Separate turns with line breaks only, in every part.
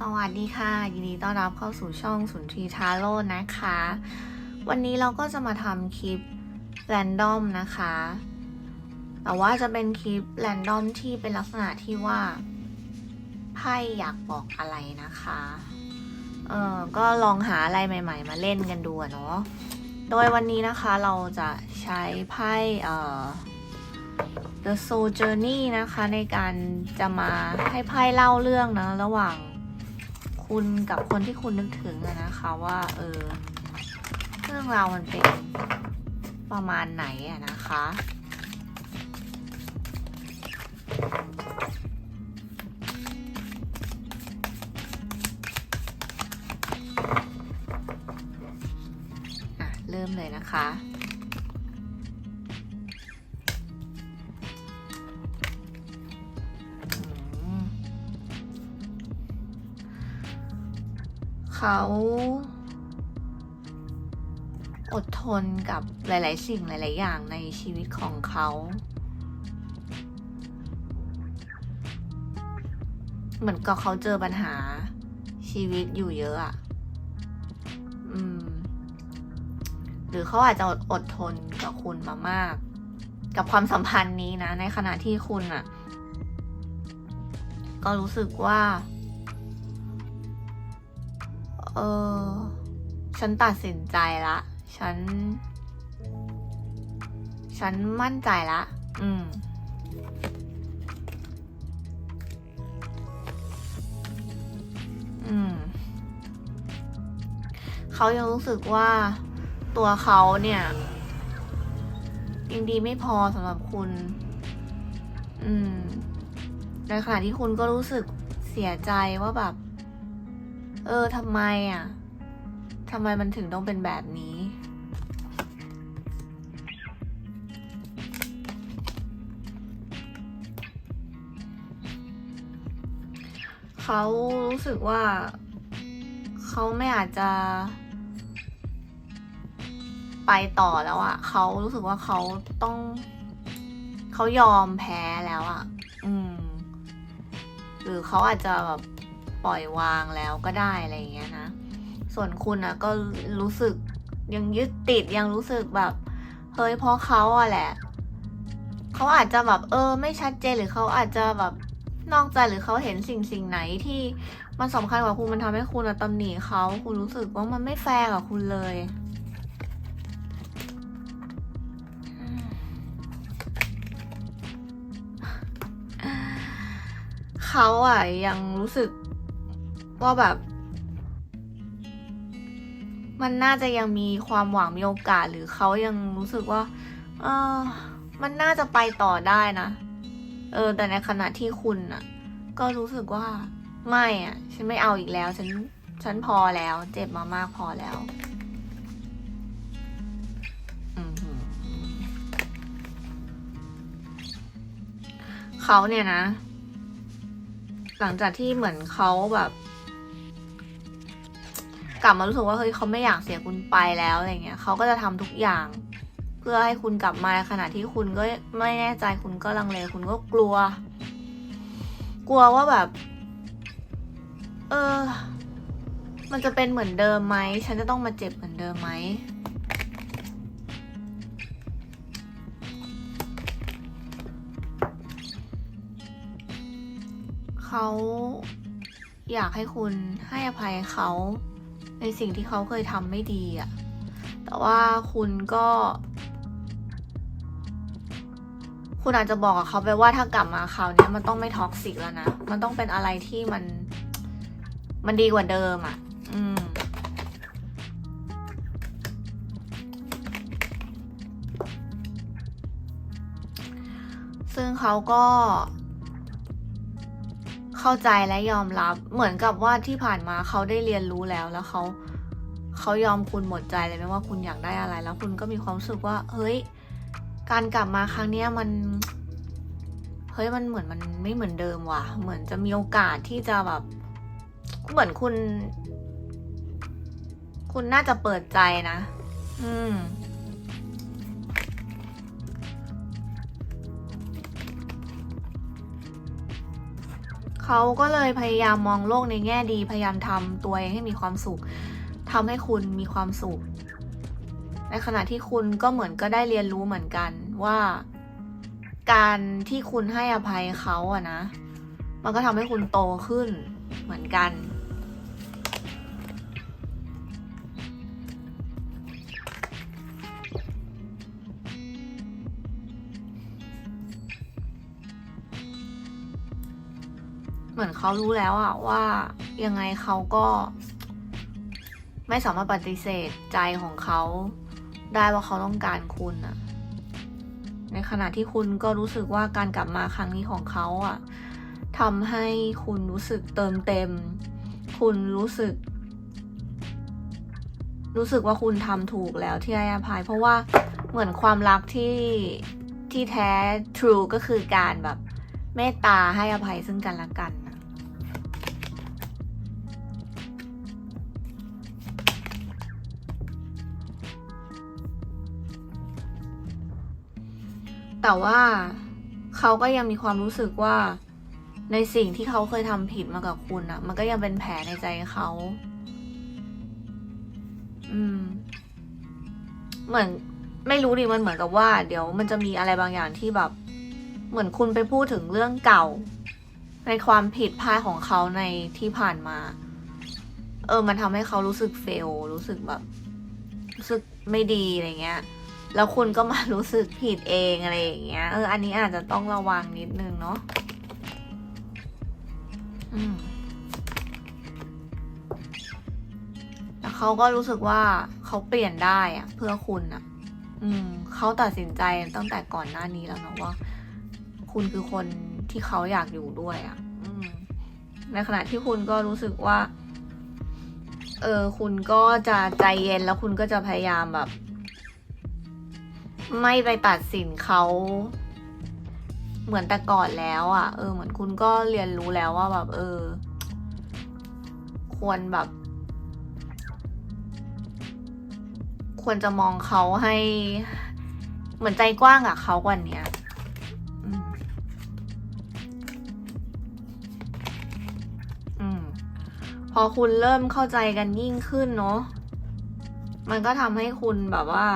สวัสดีค่ะ ยินดีต้อนรับเข้าสู่ช่องสุนทรีทาโร่นะคะ วันนี้เราก็จะมาทำคลิปแรนดอมนะคะ แต่ว่าจะเป็นคลิปแรนดอมที่เป็นลักษณะที่ว่าไพ่อยากบอกอะไรนะคะ เออก็ลองหาอะไรใหม่ ๆ มาเล่นกันดูเนาะ โดยวันนี้นะคะเราจะใช้ไพ่เอ่อ The Soul Journey นะคะในการจะมาให้ไพ่เล่าเรื่องนะระหว่าง คุณกับคนที่คุณนึกถึงนะคะว่าเออเรื่องราวมันเป็นประมาณไหนอะนะคะอะเริ่มเลยนะคะ เขาอดทนกับหลาย ๆ สิ่งหลาย ๆ อย่างในชีวิตของเขา เหมือนกับเขาเจอปัญหาชีวิตอยู่เยอะอะอืม หรือเขาอาจจะอดอดทนกับคุณมามาก กับความสัมพันธ์นี้นะ ในขณะที่คุณอะก็รู้สึกว่า เออ ฉันตัดสินใจละ ฉัน ฉันมั่นใจละ อืม อืม เขายังรู้สึกว่าตัวเขาเนี่ยยังดีไม่พอสำหรับคุณ อืม ในขณะที่คุณก็รู้สึกเสียใจว่าแบบ เออทำไมอะทำไมมันถึงต้องเป็นแบบนี้ เขารู้สึกว่า เขาไม่อาจจะ ไปต่อแล้วอะ่ะ เขารู้สึกว่าเขาต้อง เขายอมแพ้แล้วอะ่ะ อืม หรือเขาอาจจะแบบ ปล่อยวางแล้วก็ได้อะไรอย่างเงี้ยนะส่วนคุณอะก็รู้สึกยังยึดติดยังรู้สึกแบบเฮ้ยเพราะเขาอะแหละเขาอาจจะแบบเออ ไม่ชัดเจนหรือเขาอาจจะแบบนอกใจหรือเขาเห็นสิ่งสิ่งไหนที่มันสำคัญกว่าคุณมันทำให้คุณอะตำหนิเขาคุณรู้สึกว่ามันไม่แฟร์กับคุณเลย เขาอะยังรู้สึก ว่าแบบ มันน่าจะยังมีความหวังมีโอกาสหรือเขายังรู้สึกว่า เออมันน่าจะไปต่อได้นะเออ แต่ในขณะที่คุณอะก็รู้สึกว่า ไม่อะฉันไม่เอาอีกแล้ว ฉันฉันพอแล้ว เจ็บมามากพอแล้วเขาเนี่ยนะ หลังจากที่เหมือนเขาแบบ กลับมารู้สึกว่าเฮ้ยเขาไม่อยากเสียคุณไปแล้วอะไรเงี้ยเขาก็จะทำทุกอย่าง เพื่อให้คุณกลับมาขณะที่คุณก็ไม่แน่ใจคุณก็ลังเลคุณก็กลัว กลัวว่าแบบ เออ มันจะเป็นเหมือนเดิมไหมฉันจะต้องมาเจ็บเหมือนเดิมไหมเขาอยากให้คุณให้อภัยเขา ในสิ่งที่เขาเคยทำไม่ดีอะแต่ว่าคุณก็ คุณอาจจะบอกกับเขาไปว่าถ้ากลับมาคราวนี้มันต้องไม่ท็อกซิกแล้วนะ มันต้องเป็นอะไรที่มัน มันดีกว่าเดิมอะอืมซึ่งเขาก็ เข้าใจและยอมรับ เหมือนกับว่าที่ผ่านมาเขาได้เรียนรู้แล้วแล้วเขาเขายอมคุณหมดใจเลยไม่ว่าคุณอยากได้อะไร แล้วคุณก็มีความรู้สึกว่า เฮ้ย การกลับมาครั้งเนี้ยมันเฮ้ยมันเหมือนมันไม่เหมือนเดิมว่ะ เหมือนจะมีโอกาสที่จะแบบ เหมือนคุณ คุณน่าจะเปิดใจนะ อืม เขาก็เลยพยายามมองโลกในแง่ดี พยายามทำตัวเองให้มีความสุขทำให้คุณมีความสุข ในขณะที่คุณก็เหมือนก็ได้เรียนรู้เหมือนกันว่า การที่คุณให้อภัยเขาอะนะ มันก็ทำให้คุณโตขึ้นเหมือนกัน เขารู้แล้วอะว่ายังไงเขาก็ ไม่สามารถปฏิเสธใจของเขาได้ว่าเขาต้องการคุณอะในขณะที่คุณก็รู้สึกว่าการกลับมาครั้งนี้ของเขาอะทำให้คุณรู้สึกเติมเต็ม คุณรู้สึก รู้สึกว่าคุณทำถูกแล้วที่ให้อภัย เพราะว่าเหมือนความรักที่ที่แท้ true ก็คือการแบบเมตตาให้อภัยซึ่งกันและกัน แต่ว่าเขาก็ยังมีความรู้สึกว่าในสิ่งที่เขาเคยทำผิดมากับคุณอะมันก็ยังเป็นแผลในใจเขา อืม เหมือน ไม่รู้ดิมันเหมือนกับว่า เดี๋ยวมันจะมีอะไรบางอย่างที่แบบ เหมือนคุณไปพูดถึงเรื่องเก่า ในความผิดพลาดของเขาในที่ผ่านมา เออ มันทำให้เขารู้สึกเฟล รู้สึกแบบ รู้สึกไม่ดีอะไรเงี้ย แล้วคุณก็มารู้สึกผิดเองอะไรอย่างเงี้ย เออ อันนี้อาจจะต้องระวังนิดนึงเนาะอืมแล้วเขาก็รู้สึกว่าเขาเปลี่ยนได้อะเพื่อคุณอะอืมเขาตัดสินใจตั้งแต่ก่อนหน้านี้แล้วนะว่า คุณคือคนที่เขาอยากอยู่ด้วยอะอืมในขณะที่คุณก็รู้สึกว่า เออ คุณก็จะใจเย็นแล้วคุณก็จะพยายามแบบ ไม่ไปตัดสินเขาเหมือนแต่ก่อนแล้วอะ่ะ เออ เหมือนคุณก็เรียนรู้แล้วว่าแบบ เออ ควรแบบ ควรจะมองเขาให้ เหมือนใจกว้างกับเขากว่านี้อืมพอคุณเริ่มเข้าใจกันยิ่งขึ้นเนาะ มันก็ทำให้คุณแบบว่า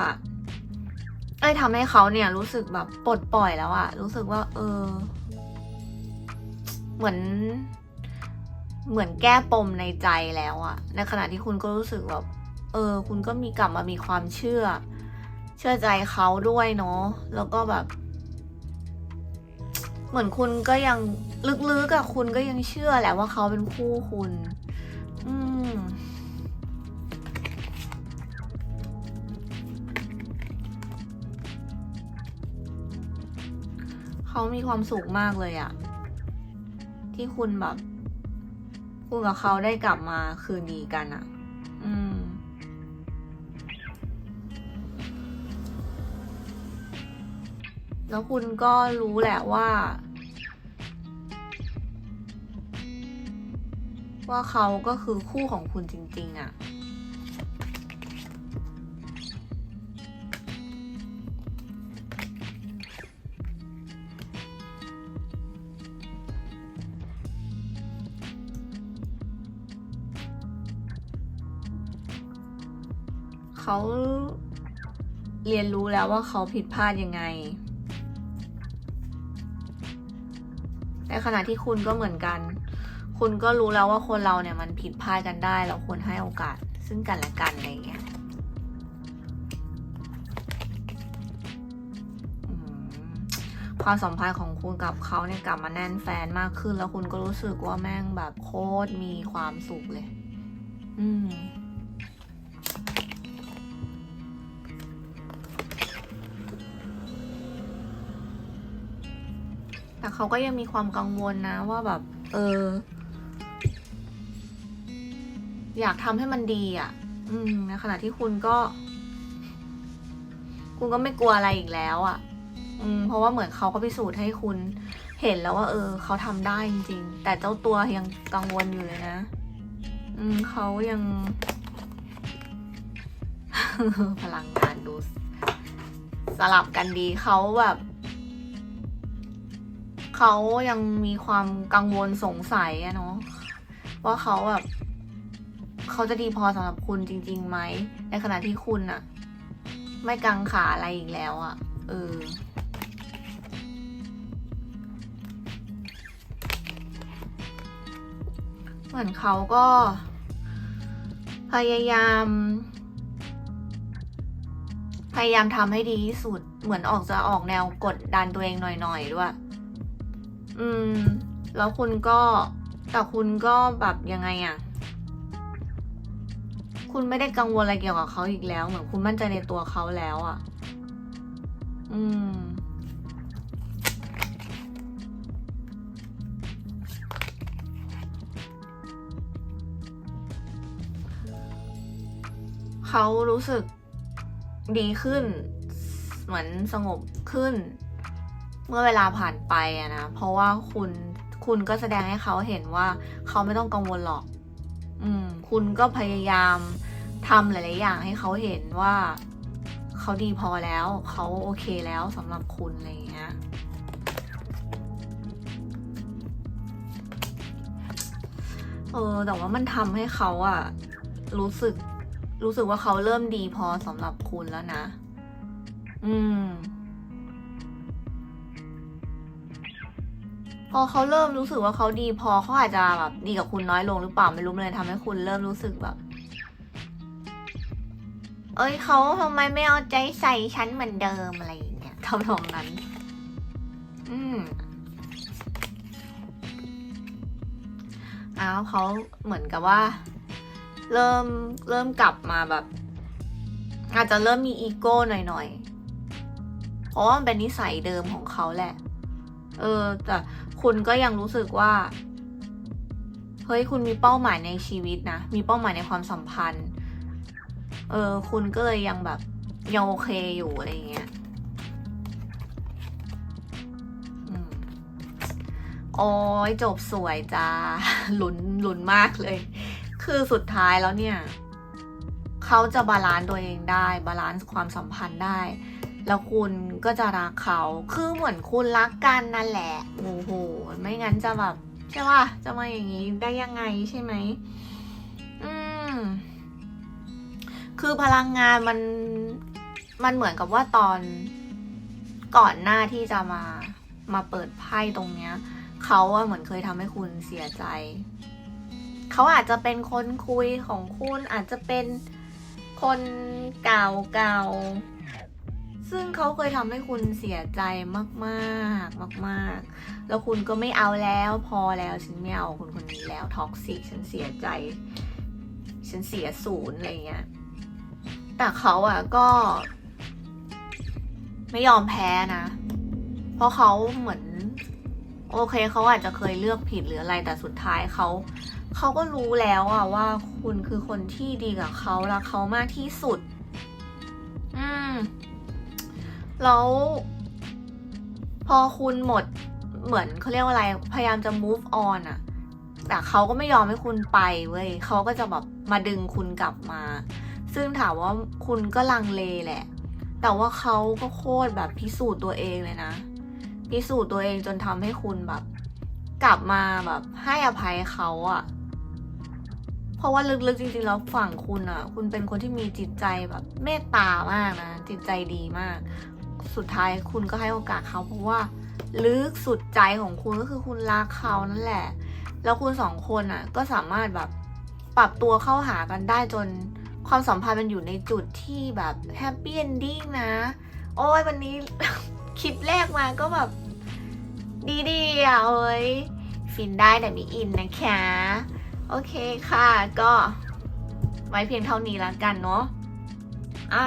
เอ้ยทำให้เขาเนี่ยรู้สึกแบบปลดปล่อยแล้วอะรู้สึกว่า เออ เหมือน เหมือนแก้ปมในใจแล้วอะในขณะที่คุณก็รู้สึกแบบเออ คุณก็มีกลับมามีความเชื่อ เชื่อใจเขาด้วยเนาะแล้วก็แบบ เหมือนคุณก็ยังลึกๆอะคุณก็ยังเชื่อแหละว่าเขาเป็นคู่คุณ อืม เขามีความสุขมากเลยอะที่คุณแบบคุณกับเขาได้กลับมาคืนดีกันอะอืมแล้วคุณก็รู้แหละว่า ว่าเขาก็คือคู่ของคุณจริง ๆอะ เขาเรียนรู้แล้วว่าเขาผิดพลาดยังไง ในขณะที่คุณก็เหมือนกัน คุณก็รู้แล้วว่าคนเราเนี่ยมันผิดพลาดกันได้ เราควรให้โอกาสซึ่งกันและกันอะไรอย่างเงี้ยความสัมพันธ์ของคุณกับเขาเนี่ยกลับมาแน่นแฟนมากขึ้น แล้วคุณก็รู้สึกว่าแม่งแบบโคตรมีความสุขเลย อืม แต่เขาก็ยังมีความกังวลนะว่าแบบ เออ อยากทำให้มันดีอะ่ะ อืมในขณะที่คุณก็ คุณก็ไม่กลัวอะไรอีกแล้วอะ่ะ อืม เพราะว่าเหมือนเขาก็พิสูจน์ให้คุณเห็นแล้วว่า เออ เขาทำได้จริง ๆ แต่เจ้าตัวยังกังวลอยู่เลยนะ อืมเขายังพลังงานดูสลับกันดีเขาแบบ เขายังมีความกังวลสงสัยอะเนาะว่าเขาแบบเขาจะดีพอสำหรับคุณจริงๆไหม ในขณะที่คุณอะไม่กังขาอะไรอีกแล้วอะเออเหมือนเขาก็ พยายาม พยายามทำให้ดีที่สุด เหมือนออกจะออกแนวกดดันตัวเองหน่อยๆด้วย อืม แล้วคุณก็แต่คุณก็แบบยังไงอะคุณไม่ได้กังวลอะไรเกี่ยวกับเขาอีกแล้ว เหมือนคุณมั่นใจในตัวเขาแล้วอะอืมเขารู้สึกดีขึ้น เหมือนสงบขึ้น เมื่อเวลาผ่านไปอะนะ เพราะว่าคุณคุณก็แสดงให้เขาเห็นว่าเขาไม่ต้องกังวลหรอก อืม คุณก็พยายามทำหลาย ๆ อย่างให้เขาเห็นว่าเขาดีพอแล้ว เขาโอเคแล้วสำหรับคุณอะไรอย่างเงี้ยเออแต่ว่ามันทำให้เขาอะรู้สึก รู้สึกว่าเขาเริ่มดีพอสำหรับคุณแล้วนะ อืม พอเขาเริ่มรู้สึกว่าเขาดีพอเขาอาจจะแบบดีกับคุณน้อยลงหรือเปล่าไม่รู้เลยทำให้คุณเริ่มรู้สึกแบบ เอ้ยเขาทำไมไม่เอาใจใส่ฉันเหมือนเดิมอะไรอย่างเงี้ยทำนองนั้น อืมอ้าวเขาเหมือนกับว่า เริ่มเริ่มกลับมาแบบ อาจจะเริ่มมีอีโก้หน่อยๆเพราะว่ามันเป็นนิสัยเดิมของเขาแหละ เออแต่ คุณก็ยังรู้สึกว่า เฮ้ยคุณมีเป้าหมายในชีวิตนะ มีเป้าหมายในความสัมพันธ์ เออคุณก็เลยยังแบบยังโอเคอยู่อะไรเงี้ยอืมโอ้ยจบสวยจ้าหลุ้นลุ้นมากเลย คือสุดท้ายแล้วเนี่ย เขาจะบาลานซ์ตัวเองได้ บาลานซ์ความสัมพันธ์ได้ แล้วคุณก็จะรักเขา คือเหมือนคุณรักกันนั่นแหละ โอ้โห ไม่งั้นจะแบบใช่ป่ะ จะมาอย่างนี้ได้ยังไงใช่ไหม อืม คือพลังงานมัน มันเหมือนกับว่าตอนก่อนหน้าที่จะมา มาเปิดไพ่ตรงเนี้ย เขาอะเหมือนเคยทำให้คุณเสียใจ เขาอาจจะเป็นคนคุยของคุณอาจจะเป็นคนเก่าเก่า ซึ่งเขาเคยทำให้คุณเสียใจมากๆ มาก ๆ แล้วคุณก็ไม่เอาแล้ว พอแล้วฉันไม่เอาคนคนนี้แล้วท็อกซิกฉันเสียใจ ฉันเสียศูนย์อะไรเงี้ยแต่เขาอะก็ ไม่ยอมแพ้นะ เพราะเขาเหมือน โอเคเขาอาจจะเคยเลือกผิดหรืออะไรแต่สุดท้ายเขาเขาก็รู้แล้วอะว่าคุณคือคนที่ดีกับเขารักเขามากที่สุด อืม แล้วพอคุณหมดเหมือนเขาเรียกว่าอะไร พยายามจะ move on อะแต่เขาก็ไม่ยอมให้คุณไปเว้ยเขาก็จะแบบมาดึงคุณกลับมา ซึ่งถามว่าคุณก็ลังเลแหละ แต่ว่าเขาก็โคตรแบบพิสูจน์ตัวเองเลยนะ พิสูจน์ตัวเองจนทำให้คุณแบบ กลับมาแบบให้อภัยเขาอะเพราะว่าลึกๆจริงๆแล้วฝั่งคุณอะคุณเป็นคนที่มีจิตใจแบบเมตตามากนะ จิตใจดีมาก สุดท้ายคุณก็ให้โอกาสเขาเพราะว่าลึกสุดใจของคุณก็คือคุณรักเขานั่นแหละ แล้วคุณสองคนอะ ก็สามารถแบบปรับตัวเข้าหากันได้จนความสัมพันธ์มันอยู่ในจุดที่แบบแฮปปี้เอนดิ้งนะ โอ้ยวันนี้ คลิปแรกมาก็แบบ ดีๆอะเอ้ยฟินได้แต่มีอินนะคะ โอเคค่ะก็ ไว้เพียงเท่านี้แล้วกันเนาะอ่า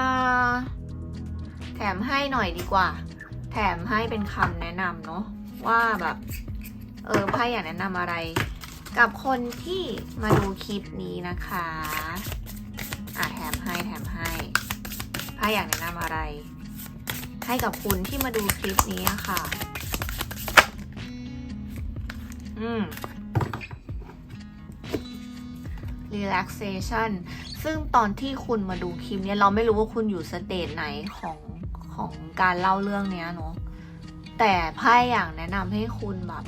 แถมให้หน่อยดีกว่า แถมให้เป็นคำแนะนำเนาะว่าแบบ เออไพ่อยากแนะนำอะไร กับคนที่มาดูคลิปนี้นะคะอะแถมให้แถมให้ไพ่อยากแนะนำอะไร ให้กับคุณที่มาดูคลิปนี้อะค่ะ อืม relaxation ซึ่งตอนที่คุณมาดูคลิปเนี้ยเราไม่รู้ว่าคุณอยู่สเตจไหนของ ของการเล่าเรื่องเนี้ยเนาะแต่ไพ่อยากแนะนำให้คุณแบบ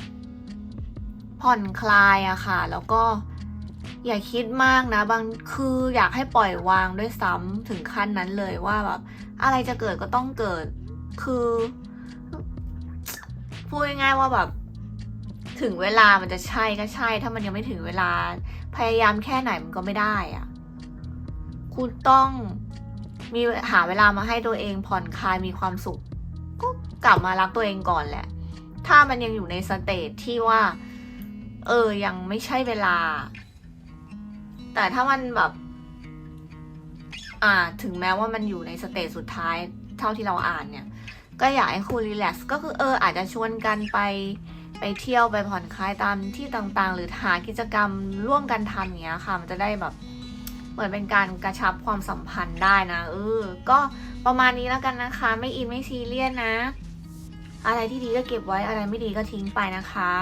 ผ่อนคลายอะค่ะ แล้วก็อย่าคิดมากนะ บางคืออยากให้ปล่อยวางด้วยซ้ำถึงขั้นนั้นเลยว่าแบบอะไรจะเกิดก็ต้องเกิด คือพูดง่ายๆว่าแบบ ถึงเวลามันจะใช่ก็ใช่ ถ้ามันยังไม่ถึงเวลา พยายามแค่ไหนมันก็ไม่ได้อะคุณต้อง มีหาเวลามาให้ตัวเองผ่อนคลายมีความสุข ก็กลับมารักตัวเองก่อนแหละ ถ้ามันยังอยู่ในสเตจที่ว่า เออยังไม่ใช่เวลา แต่ถ้ามันแบบ อ่าถึงแม้ว่ามันอยู่ในสเตจสุดท้ายเท่าที่เราอ่านเนี่ย ก็อยากให้คุณรีแลกซ์ก็คือเอออาจจะชวนกันไปไปเที่ยวไปผ่อนคลายตามที่ต่างๆ หรือหากิจกรรมร่วมกันทำอย่างเงี้ยค่ะ มันจะได้แบบ เหมือนเป็นการกระชับความสัมพันธ์ได้นะเออ ก็ประมาณนี้แล้วกันนะคะ ไม่อินไม่ซีเรียสนะ อะไรที่ดีก็เก็บไว้อะไรไม่ดีก็ทิ้งไปนะคะ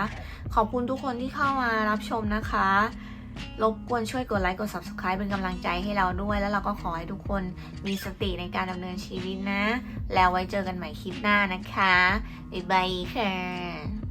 ขอบคุณทุกคนที่เข้ามารับชมนะคะรบกวนช่วยกดไลค์กด subscribe เป็นกำลังใจให้เราด้วย แล้วเราก็ขอให้ทุกคนมีสติในการดำเนินชีวิตนะ แล้วไว้เจอกันใหม่คลิปหน้านะคะ บ๊ายบายค่ะ